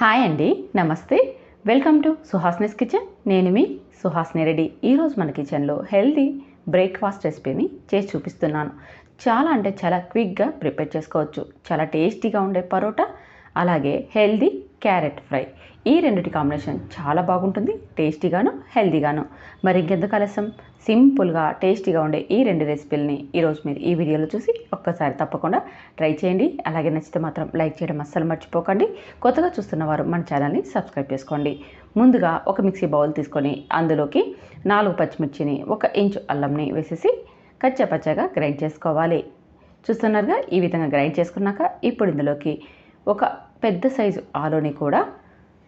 Hi అండి నమస్తే. Welcome to Suhasini's kitchen. నేను మీ సుహాస్ని రెడ్డి. ఈరోజు మన కిచెన్లో హెల్దీ బ్రేక్ఫాస్ట్ రెసిపీని చేసి చూపిస్తున్నాను. చాలా అంటే చాలా క్విక్గా ప్రిపేర్ చేసుకోవచ్చు. చాలా టేస్టీగా ఉండే పరోటా అలాగే హెల్దీ క్యారెట్ ఫ్రై. ఈ రెండిటి కాంబినేషన్ చాలా బాగుంటుంది టేస్టీగాను హెల్తీగాను. మరి ఇంకెందుకు ఆలస్యం? సింపుల్గా టేస్టీగా ఉండే ఈ రెండు రెసిపీలని ఈరోజు మీరు ఈ వీడియోలో చూసి ఒక్కసారి తప్పకుండా ట్రై చేయండి. అలాగే నచ్చితే మాత్రం లైక్ చేయడం అస్సలు మర్చిపోకండి. కొత్తగా చూస్తున్న వారు మన ఛానల్ని సబ్స్క్రైబ్ చేసుకోండి. ముందుగా ఒక మిక్సీ బౌల్ తీసుకొని అందులోకి నాలుగు పచ్చిమిర్చిని ఒక ఇంచు అల్లంని వేసేసి కచ్చపచ్చగా గ్రైండ్ చేసుకోవాలి. చూస్తున్నారుగా ఈ విధంగా గ్రైండ్ చేసుకున్నాక ఇప్పుడు ఇందులోకి ఒక పెద్ద సైజు ఆలుని కూడా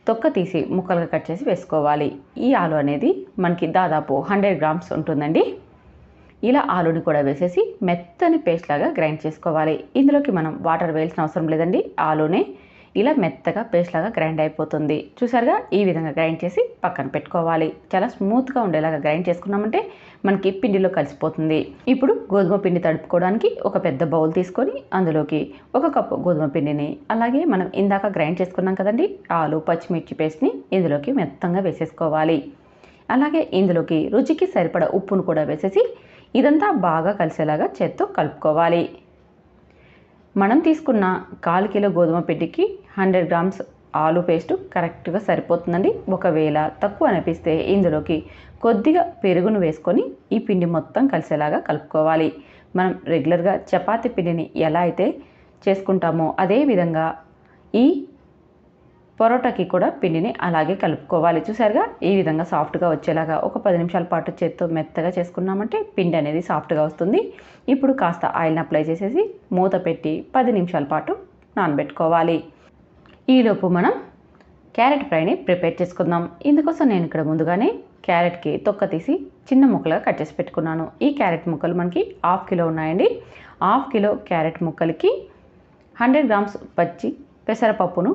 తొక్క తీసి ముక్కలుగా కట్ చేసి వేసుకోవాలి. ఈ ఆలు అనేది మనకి దాదాపు హండ్రెడ్ గ్రామ్స్ ఉంటుందండి. ఇలా ఆలుని కూడా వేసేసి మెత్తని పేస్ట్ లాగా గ్రైండ్ చేసుకోవాలి. ఇందులోకి మనం వాటర్ వేయాల్సిన అవసరం లేదండి. ఆలునే ఇలా మెత్తగా పేస్ట్ లాగా గ్రైండ్ అయిపోతుంది. చూసారుగా? ఈ విధంగా గ్రైండ్ చేసి పక్కన పెట్టుకోవాలి. చాలా స్మూత్గా ఉండేలాగా గ్రైండ్ చేసుకున్నామంటే మనకి పిండిలో కలిసిపోతుంది. ఇప్పుడు గోధుమ పిండి తడుపుకోవడానికి ఒక పెద్ద బౌల్ తీసుకొని అందులోకి ఒక కప్పు గోధుమ పిండిని అలాగే మనం ఇందాక గ్రైండ్ చేసుకున్నాం కదండి? ఆలు పచ్చిమిర్చి పేస్ట్ని ఇందులోకి మెత్తంగా వేసేసుకోవాలి. అలాగే ఇందులోకి రుచికి సరిపడ ఉప్పును కూడా వేసేసి ఇదంతా బాగా కలిసేలాగా చేత్తో కలుపుకోవాలి. మనం తీసుకున్న కాలు కిలో గోధుమ పిండికి హండ్రెడ్ గ్రామ్స్ ఆలు పేస్ట్ కరెక్ట్గా సరిపోతుందండి. ఒకవేళ తక్కువ అనిపిస్తే ఇందులోకి కొద్దిగా పెరుగును వేసుకొని ఈ పిండి మొత్తం కలిసేలాగా కలుపుకోవాలి. మనం రెగ్యులర్గా చపాతీ పిండిని ఎలా అయితే చేసుకుంటామో అదే విధంగా ఈ పొరోటాకి కూడా పిండిని అలాగే కలుపుకోవాలి. చూసారుగా? ఈ విధంగా సాఫ్ట్గా వచ్చేలాగా ఒక పది నిమిషాల పాటు చేత్తో మెత్తగా చేసుకున్నామంటే పిండి అనేది సాఫ్ట్గా వస్తుంది. ఇప్పుడు కాస్త ఆయిల్ని అప్లై చేసేసి మూత పెట్టి పది నిమిషాల పాటు నానబెట్టుకోవాలి. ఈలోపు మనం క్యారెట్ ఫ్రైని ప్రిపేర్ చేసుకుందాం. ఇందుకోసం నేను ఇక్కడ ముందుగానే క్యారెట్కి తొక్క తీసి చిన్న ముక్కలుగా కట్ చేసి పెట్టుకున్నాను. ఈ క్యారెట్ ముక్కలు మనకి హాఫ్ కిలో ఉన్నాయండి. హాఫ్ కిలో క్యారెట్ ముక్కలకి హండ్రెడ్ గ్రామ్స్ పచ్చి పెసరపప్పును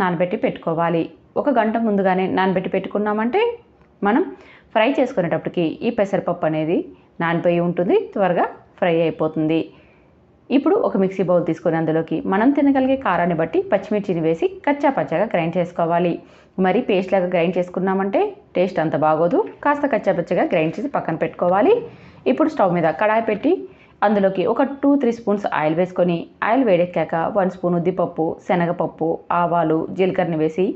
నానబెట్టి పెట్టుకోవాలి. ఒక గంట ముందుగానే నానబెట్టి పెట్టుకున్నామంటే మనం ఫ్రై చేసుకునేటప్పటికి ఈ పెసరపప్పు అనేది నానిపోయి ఉంటుంది త్వరగా ఫ్రై అయిపోతుంది. ఇప్పుడు ఒక మిక్సీ బౌల్ తీసుకొని అందులోకి మనం తినగలిగే కారాన్ని బట్టి పచ్చిమిర్చిని వేసి కచ్చా పచ్చగా గ్రైండ్ చేసుకోవాలి. మరి పేస్ట్ లాగా గ్రైండ్ చేసుకున్నామంటే టేస్ట్ అంత బాగోదు కాస్త కచ్చా పచ్చగా గ్రైండ్ చేసి పక్కన పెట్టుకోవాలి. ఇప్పుడు స్టవ్ మీద కడాయి పెట్టి అందులోకి ఒక టూ త్రీ స్పూన్స్ ఆయిల్ వేసుకొని ఆయిల్ వేడెక్కాక వన్ స్పూన్ ఉద్దిపప్పు శనగపప్పు ఆవాలు జీలకర్రని వేసి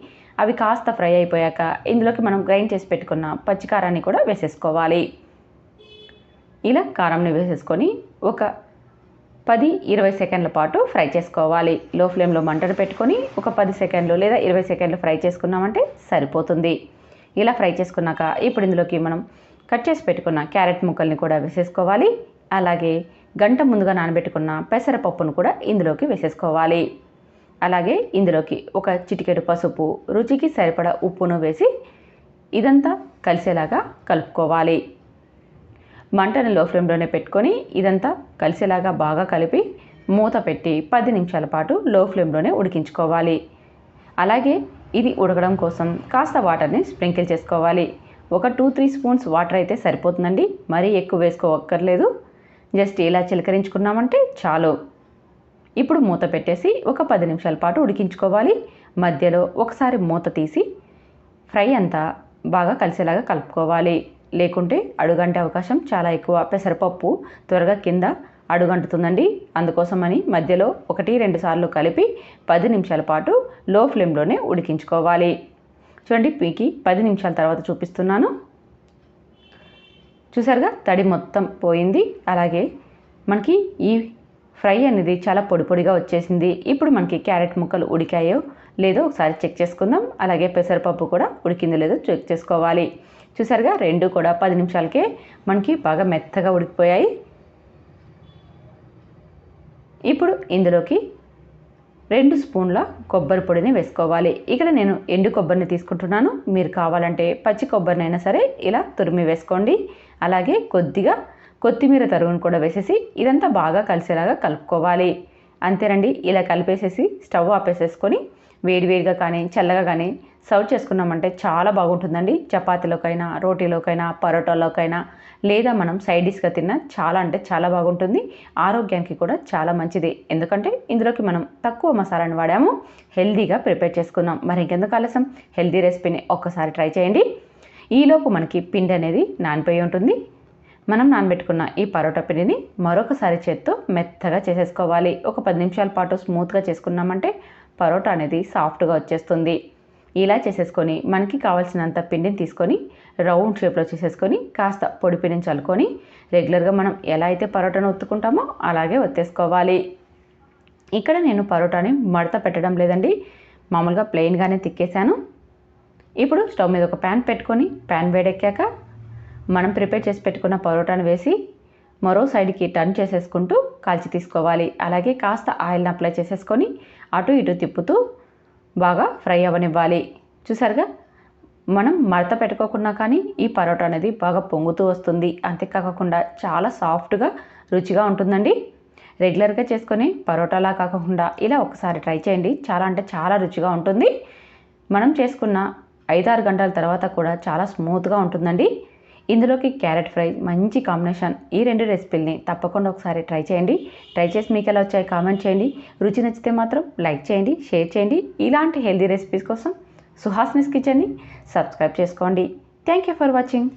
అవి కాస్త ఫ్రై అయిపోయాక ఇందులోకి మనం గ్రైండ్ చేసి పెట్టుకున్న పచ్చికారాన్ని కూడా వేసేసుకోవాలి. ఇలా కారంని వేసేసుకొని ఒక పది ఇరవై సెకండ్ల పాటు ఫ్రై చేసుకోవాలి. లో ఫ్లేమ్లో మంటను పెట్టుకొని ఒక పది సెకండ్లు లేదా ఇరవై సెకండ్లు ఫ్రై చేసుకున్నామంటే సరిపోతుంది. ఇలా ఫ్రై చేసుకున్నాక ఇప్పుడు ఇందులోకి మనం కట్ చేసి పెట్టుకున్న క్యారెట్ ముక్కల్ని కూడా వేసేసుకోవాలి. అలాగే గంట ముందుగా నానబెట్టుకున్న పెసరపప్పును కూడా ఇందులోకి వేసేసుకోవాలి. అలాగే ఇందులోకి ఒక చిటికెడు పసుపు రుచికి సరిపడా ఉప్పును వేసి ఇదంతా కలిసేలాగా కలుపుకోవాలి. మంటను లో ఫ్లేమ్లోనే పెట్టుకొని ఇదంతా కలిసేలాగా బాగా కలిపి మూత పెట్టి పది నిమిషాల పాటు లో ఫ్లేమ్లోనే ఉడికించుకోవాలి. అలాగే ఇది ఉడకడం కోసం కాస్త వాటర్ని స్ప్రింకిల్ చేసుకోవాలి. ఒక టూ త్రీ స్పూన్స్ వాటర్ అయితే సరిపోతుందండి. మరీ ఎక్కువ వేసుకోవక్కర్లేదు. జస్ట్ ఇలా చిలకరించుకున్నామంటే చాలు. ఇప్పుడు మూత పెట్టేసి ఒక పది నిమిషాల పాటు ఉడికించుకోవాలి. మధ్యలో ఒకసారి మూత తీసి ఫ్రై అంతా బాగా కలిసేలాగా కలుపుకోవాలి. లేకుంటే అడుగంటే అవకాశం చాలా ఎక్కువ. పెసరపప్పు త్వరగా కింద అడుగంటుతుందండి. అందుకోసమని మధ్యలో ఒకటి రెండు సార్లు కలిపి పది నిమిషాల పాటు లో ఫ్లేమ్లోనే ఉడికించుకోవాలి. చూడండి పీకి పది నిమిషాల తర్వాత చూపిస్తున్నాను. చూసారుగా? తడి మొత్తం పోయింది. అలాగే మనకి ఈ ఫ్రై అనేది చాలా పొడి పొడిగా వచ్చేసింది. ఇప్పుడు మనకి క్యారెట్ ముక్కలు ఉడికాయో లేదో ఒకసారి చెక్ చేసుకుందాం. అలాగే పెసరపప్పు కూడా ఉడికిందో లేదో చెక్ చేసుకోవాలి. చూసారుగా? రెండు కూడా పది నిమిషాలకే మనకి బాగా మెత్తగా ఉడికిపోయాయి. ఇప్పుడు ఇందులోకి రెండు స్పూన్ల కొబ్బరి పొడిని వేసుకోవాలి. ఇక్కడ నేను ఎండు కొబ్బరిని తీసుకుంటున్నాను. మీరు కావాలంటే పచ్చి కొబ్బరినైనా సరే ఇలా తురిమి వేసుకోండి. అలాగే కొద్దిగా కొత్తిమీర తరుగును కూడా వేసేసి ఇదంతా బాగా కలిసేలాగా కలుపుకోవాలి. అంతేనండి ఇలా కలిపేసేసి స్టవ్ ఆపేసేసుకొని వేడివేడిగా కానీ చల్లగా కానీ సర్వ్ చేసుకున్నామంటే చాలా బాగుంటుందండి. చపాతీలోకైనా రోటీలోకైనా పరోటాలోకైనా లేదా మనం సైడ్ డిష్గా తిన్నా చాలా అంటే చాలా బాగుంటుంది. ఆరోగ్యానికి కూడా చాలా మంచిది. ఎందుకంటే ఇందులోకి మనం తక్కువ మసాలాను వాడాము. హెల్దీగా ప్రిపేర్ చేసుకున్నాం మరి ఇంకెందుకు ఆలస్యం? హెల్దీ రెసిపీని ఒక్కసారి ట్రై చేయండి. ఈలోపు మనకి పిండి అనేది నానిపోయి ఉంటుంది. మనం నానబెట్టుకున్న ఈ పరోటా పిండిని మరొకసారి చేత్తో మెత్తగా చేసేసుకోవాలి. ఒక పది నిమిషాల పాటు స్మూత్గా చేసుకున్నామంటే పరోటా అనేది సాఫ్ట్గా వచ్చేస్తుంది. ఇలా చేసేసుకొని మనకి కావాల్సినంత పిండిని తీసుకొని రౌండ్ షేప్లో చేసేసుకొని కాస్త పొడి పిండిని చల్లుకొని రెగ్యులర్గా మనం ఎలా అయితే పరోటాను ఒత్తుకుంటామో అలాగే ఒత్తేసుకోవాలి. ఇక్కడ నేను పరోటాని మడత పెట్టడం లేదండి. మామూలుగా ప్లెయిన్గానే తిక్కేశాను. ఇప్పుడు స్టవ్ మీద ఒక ప్యాన్ పెట్టుకొని ప్యాన్ వేడెక్కాక మనం ప్రిపేర్ చేసి పెట్టుకున్న పరోటాను వేసి మరో సైడ్కి టర్న్ చేసేసుకుంటూ కాల్చి తీసుకోవాలి. అలాగే కాస్త ఆయిల్ని అప్లై చేసేసుకొని అటు ఇటు తిప్పుతూ బాగా ఫ్రై అవ్వనివ్వాలి చూసారుగా? మనం మడత పెట్టుకోకుండా కానీ ఈ పరోటా అనేది బాగా పొంగుతూ వస్తుంది. అంతేకాకుండా చాలా సాఫ్ట్గా రుచిగా ఉంటుందండి. రెగ్యులర్గా చేసుకొని పరోటాలా కాకుండా ఇలా ఒకసారి ట్రై చేయండి. చాలా అంటే చాలా రుచిగా ఉంటుంది. మనం చేసుకున్న ఐదారు గంటల తర్వాత కూడా చాలా స్మూత్గా ఉంటుందండి. ఇందులోకి క్యారెట్ ఫ్రై మంచి కాంబినేషన్. ఈ రెండు రెసిపీలని తప్పకుండా ఒకసారి ట్రై చేయండి. ట్రై చేసి మీకు ఎలా వచ్చాయి కామెంట్ చేయండి. రుచి నచ్చితే మాత్రం లైక్ చేయండి షేర్ చేయండి. ఇలాంటి హెల్దీ రెసిపీస్ కోసం సుహాస్నిస్ కిచెన్ని సబ్స్క్రైబ్ చేసుకోండి. Thank you for watching.